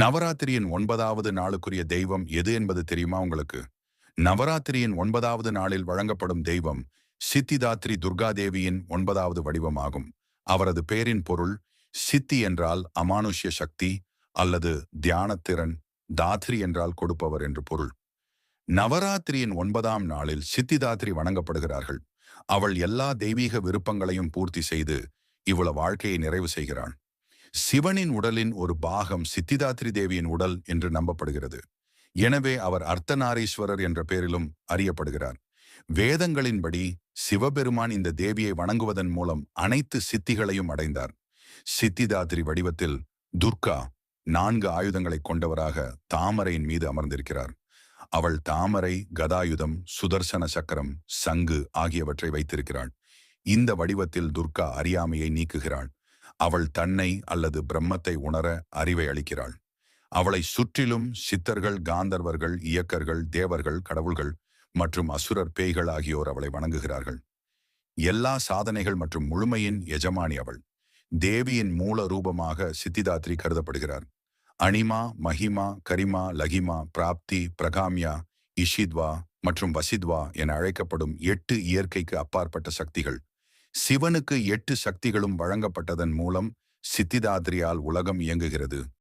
நவராத்திரியின் ஒன்பதாவது நாளுக்குரிய தெய்வம் எது என்பது தெரியுமா உங்களுக்கு? நவராத்திரியின் ஒன்பதாவது நாளில் வழங்கப்படும் தெய்வம் சித்திதாத்ரி துர்காதேவியின் ஒன்பதாவது வடிவமாகும். அவரது பேரின் பொருள் சித்தி என்றால் அமானுஷ்ய சக்தி அல்லது தியானத்திறன் தாத்ரி என்றால் கொடுப்பவர் என்று பொருள். நவராத்திரியின் ஒன்பதாம் நாளில் சித்திதாத்ரி வணங்கப்படுகிறார்கள். அவள் எல்லா தெய்வீக விருப்பங்களையும் பூர்த்தி செய்து இவ்வளவு வாழ்க்கையை நிறைவு செய்கிறாள் சிவனின் உடலின் ஒரு பாகம் சித்திதாத்ரி தேவியின் உடல் என்று நம்பப்படுகிறது. எனவே அவர் அர்த்தநாரீஸ்வரர் என்ற பெயரிலும் அறியப்படுகிறார். வேதங்களின்படி சிவபெருமான் இந்த தேவியை வணங்குவதன் மூலம் அனைத்து சித்திகளையும் அடைந்தார். சித்திதாத்ரி வடிவத்தில் துர்கா நான்கு ஆயுதங்களை கொண்டவராக தாமரையின் மீது அமர்ந்திருக்கிறார். அவள் தாமரை கதாயுதம் சுதர்சன சக்கரம் சங்கு ஆகியவற்றை வைத்திருக்கிறாள். இந்த வடிவத்தில் துர்கா அறியாமையை நீக்குகிறாள். அவள் தன்னை அல்லது பிரம்மத்தை உணர அறிவை அளிக்கிறாள். அவளை சுற்றிலும் சித்தர்கள் காந்தர்வர்கள் இயக்கர்கள் தேவர்கள் கடவுள்கள் மற்றும் அசுரர் பேய்கள் ஆகியோர் அவளை வணங்குகிறார்கள். எல்லா சாதனைகள் மற்றும் முழுமையின் எஜமானி அவள். தேவியின் மூல ரூபமாக சித்திதாத்ரி கருதப்படுகிறார். அனிமா மஹிமா கரிமா லகிமா பிராப்தி பிரகாமியா இஷித்வா மற்றும் வசித்வா என அழைக்கப்படும் எட்டு இயற்கைக்கு அப்பாற்பட்ட சக்திகள் சிவனுக்கு எட்டு சக்திகளும் வழங்கப்பட்டதன் மூலம் சித்திதாத்ரியால் உலகம் இயங்குகிறது.